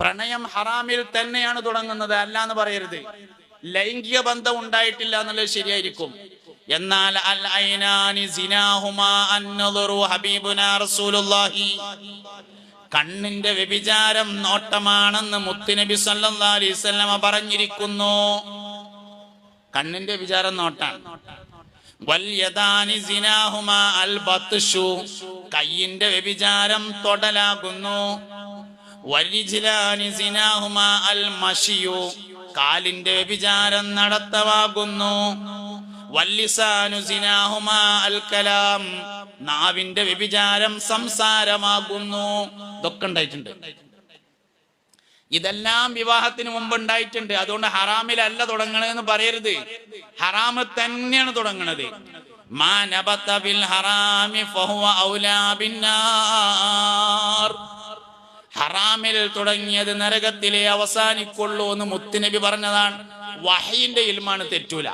പ്രണയം ഹറാമിൽ തന്നെയാണ് തുടങ്ങുന്നത് അല്ല എന്ന് പറയരുത്. ലൈംഗിക ബന്ധം ഉണ്ടായിട്ടില്ല എന്നുള്ളത് ശരിയായിരിക്കും. എന്നാൽ അൽ ഐനാനി റസൂലുള്ളാഹി. കണ്ണിന്റെ വ്യഭിചാരം നോട്ടമാണെന്ന് മുത്തുനബി സല്ലല്ലാഹു പറഞ്ഞിരിക്കുന്നു. കണ്ണിന്റെ വിചാരം നോട്ടാണ്. കയ്യിന്റെ വ്യഭിചാരം തൊടലാകുന്നു. കാലിന്റെ വിചാരം നടത്തവാകുന്നു. നാവിന്റെ വ്യഭിചാരം സംസാരമാകുന്നു. ഇതൊക്കെ ഉണ്ടായിട്ടുണ്ട്. ഇതെല്ലാം വിവാഹത്തിന് മുമ്പ് ഉണ്ടായിട്ടുണ്ട്. അതുകൊണ്ട് ഹറാമിലല്ല തുടങ്ങണതെന്ന് പറയരുത്. ഹറാമ് തന്നെയാണ് തുടങ്ങണത്. മാ നബത്ത ബിൽ ഹറാമി ഫഹുവ ഔലാ ബിന്നാർ. ഹറാമിൽ തുടങ്ങിയത് നരകത്തിലെ അവസാനിക്കുള്ളൂ എന്ന് മുത്തുനബി പറഞ്ഞതാണ്. വഹയിന്റെ ഇൽമാണ് തെറ്റൂല.